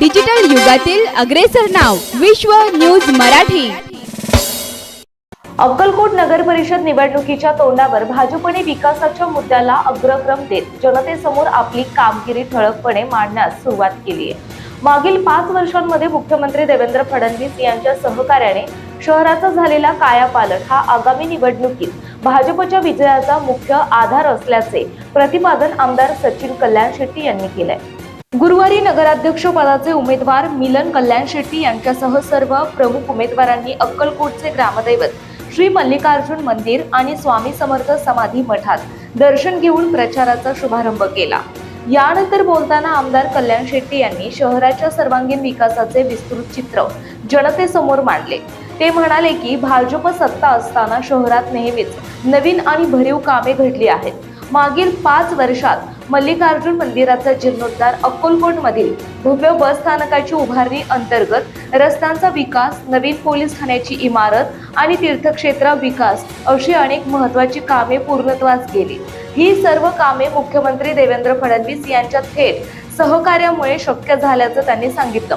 Digital युगातील अग्रेसर नाव विश्व न्यूज मराठी. अक्कलकोट नगर परिषद निवडणुकीच्या तोंडावर भाजपने विकासाच्या मुद्द्याला अग्रक्रम देत जनतेसमोर आपली कामगिरी ठळकपणे मांडण्यास सुरुवात केली आहे. मागील पाच वर्षांमध्ये मुख्यमंत्री देवेंद्र फडणवीस यांच्या सहकार्याने शहराचा झालेला कायापालट हा आगामी निवडणुकीत भाजपच्या विजयाचा मुख्य आधार असल्याचे प्रतिपादन आमदार सचिन कल्याण शेट्टी यांनी केलंय. गुरुवारी नगराध्यक्ष पदाचे उमेदवार मिलन कल्याण शेट्टी यांच्यासह सर्व प्रमुख उमेदवारांनी अक्कलकोटचे ग्रामदैवत श्री मल्लिकार्जुन मंदिर आणि स्वामी समर्थ समाधी मठात दर्शन घेऊन प्रचाराचा शुभारंभ केला. यानंतर बोलताना आमदार कल्याण शेट्टी यांनी शहराच्या सर्वांगीण विकासाचे विस्तृत चित्र जनतेसमोर मांडले. ते म्हणाले की भाजप सत्ता असताना शहरात नेहमीच नवीन आणि भरीव कामे घडली आहेत. मागील पाच वर्षात मल्लिकार्जुन मंदिराचा जीर्णोद्धार अक्कलकोटमधील भव्य बस स्थानकाची उभारणी अंतर्गत रस्त्यांचा विकास नवीन पोलीस ठाण्याची इमारत आणि तीर्थक्षेत्र विकास अशी अनेक महत्वाची कामे पूर्णत्वास गेली. ही सर्व कामे मुख्यमंत्री देवेंद्र फडणवीस यांच्या थेट सहकार्यामुळे शक्य झाल्याचं त्यांनी सांगितलं.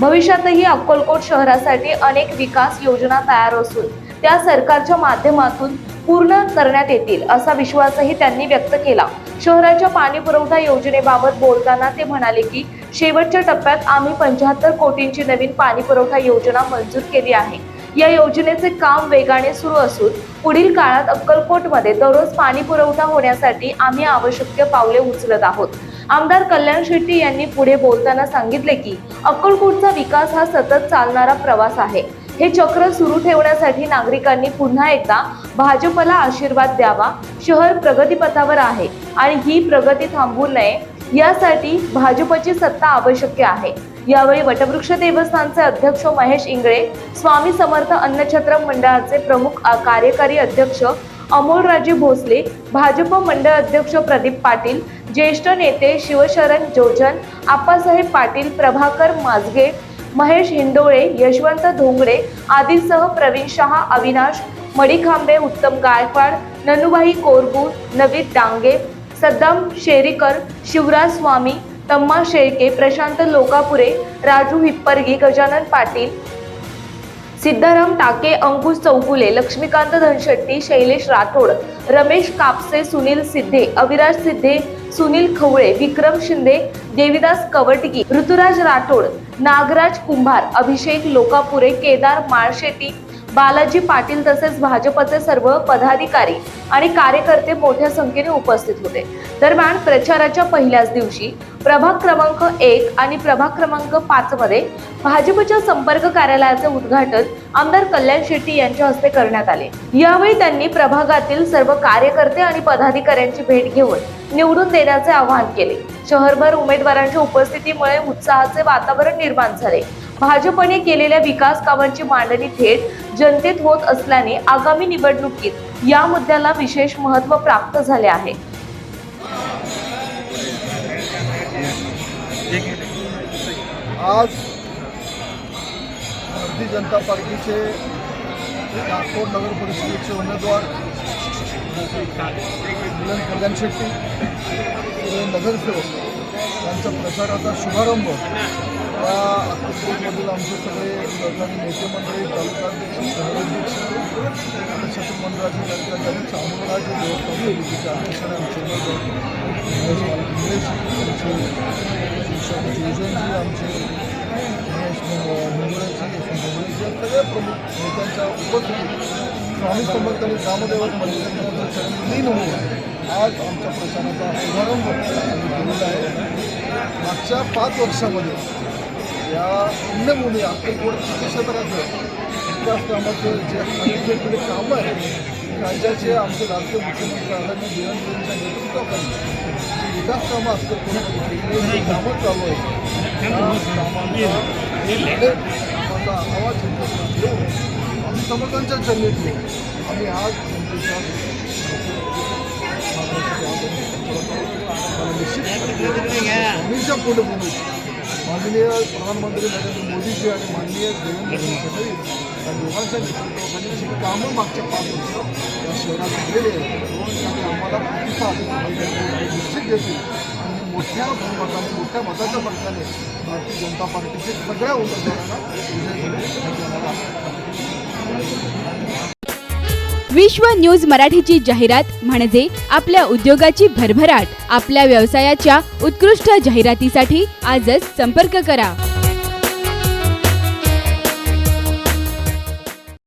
भविष्यातही अक्कलकोट शहरासाठी अनेक विकास योजना तयार असून त्या सरकारच्या माध्यमातून पूर्ण करण्यात येतील असा विश्वासही त्यांनी व्यक्त केला. शहराच्या पाणी पुरवठा योजनेबाबत बोलताना ते म्हणाले की शेवटच्या टप्प्यात आम्ही पंच्याहत्तर कोटींची नवीन पाणी पुरवठा योजना मंजूर केली आहे. या योजनेचे काम वेगाने सुरू असून पुढील काळात अक्कलकोटमध्ये दररोज पाणी पुरवठा होण्यासाठी आम्ही आवश्यक पावले उचलत आहोत. आमदार कल्याण शेट्टी यांनी पुढे बोलताना सांगितले की अक्कलकोटचा विकास हा सतत चालणारा प्रवास आहे. हे चक्र सुरू ठेवण्यासाठी नागरिकांनी पुन्हा एकदा भाजपला आशीर्वाद द्यावा. शहर प्रगतीपथावर आहे आणि ही प्रगती थांबू नये यासाठी भाजपची सत्ता आवश्यक आहे. यावेळी वटवृक्ष देवस्थानचे अध्यक्ष महेश इंगळे स्वामी समर्थ अन्नछत्र मंडळाचे प्रमुख कार्यकारी अध्यक्ष अमोलराजे भोसले भाजप मंडळ अध्यक्ष प्रदीप पाटील ज्येष्ठ नेते शिवशरण जोजन आप्पासाहेब पाटील प्रभाकर माजगे महेश हिंडोळे यशवंत धोंगडे आदींसह प्रवीण शहा अविनाश मडिखांबे उत्तम गायकवाड ननुभाई कोरगूर नवीद डांगे सद्दाम शेरीकर शिवराज स्वामी तम्मा शेळके प्रशांत लोकापुरे राजू हिप्परगी गजानन पाटील सिद्धाराम टाके अंकुश चौगुले लक्ष्मीकांत धनशेट्टी शैलेश राठोड रमेश कापसे सुनील सिद्धे अविराज सिद्धे सुनील खवळे विक्रम शिंदे देविदास कवटगी ऋतुराज राठोड नागराज कुंभार अभिषेक लोकापुरे केदार माळशेटी बालाजी पाटील तसेच भाजपचे सर्व पदाधिकारी आणि कार्यकर्ते मोठ्या संख्येने उपस्थित होते. दरम्यान प्रचाराच्या पहिल्याच दिवशी प्रभाग क्रमांक एक आणि प्रभाग क्रमांक पाचमध्ये भाजपच्या संपर्क कार्यालयाचे उद्घाटन आमदार कल्याण शेट्टी यांच्या हस्ते करण्यात आले. यावेळी त्यांनी प्रभागातील सर्व कार्यकर्ते आणि पदाधिकाऱ्यांची भेट घेऊन निवडून देण्याचे आवाहन केले. शहरभर उमेदवारांच्या उपस्थितीमुळे उत्साहाचे वातावरण निर्माण झाले. भाजपने केलेल्या विकास कामांची मांडणी थेट जनतेत होत असल्याने आगामी निवडणुकीत या मुद्द्याला विशेष महत्त्व प्राप्त झाले आहे. आज भारतीय जनता पार्टीचे नागपूर नगर परिषदेचे उमेदवार मिलन कल्याण शेट्टी हे नगरसेवक यांचा प्रचाराचा शुभारंभ या अक्कलकोटमधील आमचे सगळे सरकारी नेते मंडळी तालुकाध्यक्ष शहराध्यक्ष क्षेत्र मंडळाचे तालुकाध्यक्ष अमोलराजे देवस्थान समितीचे अध्यक्ष आणि आमचे उमेदवार इंग्रजी आमचे शिवशाही जोजनजी आमचे सगळे प्रमुख नेत्यांच्या उपस्थितीत स्वामी समर्थ आणि ग्रामदेवत मंदिरांचा होऊन आज आमच्या प्रचाराचा शुभारंभ आम्ही केलेला आहे. मागच्या पाच वर्षामध्ये या पुण्यभूमी अक्कलकोट क्षेत्राचं विकास कामाचं जे वेगवेगळे कामं आहेत राज्याचे आमचे राज्य मुख्यमंत्री आदरणीय देवेंद्र यांच्या नेतृत्वाखाली जी विकास कामं अक्कलकोटमध्ये केली कामं चालू आहेत त्या कामांचा कामाचा आवाज घेऊन आम्ही समर्थांच्या चरणी घेऊन आम्ही आज जनतेच्या निश्चित माननीय प्रधानमंत्री नरेंद्र मोदीजी आणि माननीय देवेंद्र फडणवीस या दोघांच्या नेतृत्वाखाली जी कामं मागच्या पाच वर्ष या शहरात झालेली आहेत. आम्हाला प्रतिसाद निश्चित देतील मोठ्या मताने मोठ्या मताच्या फरकाने भारतीय जनता पार्टीचे सगळ्या उमेदवारांना विश्व न्यूज मराठीची जाहिरात म्हणजे आपल्या उद्योगाची भरभराट. आपल्या व्यवसायाच्या उत्कृष्ट जाहिरातीसाठी आजच संपर्क करा.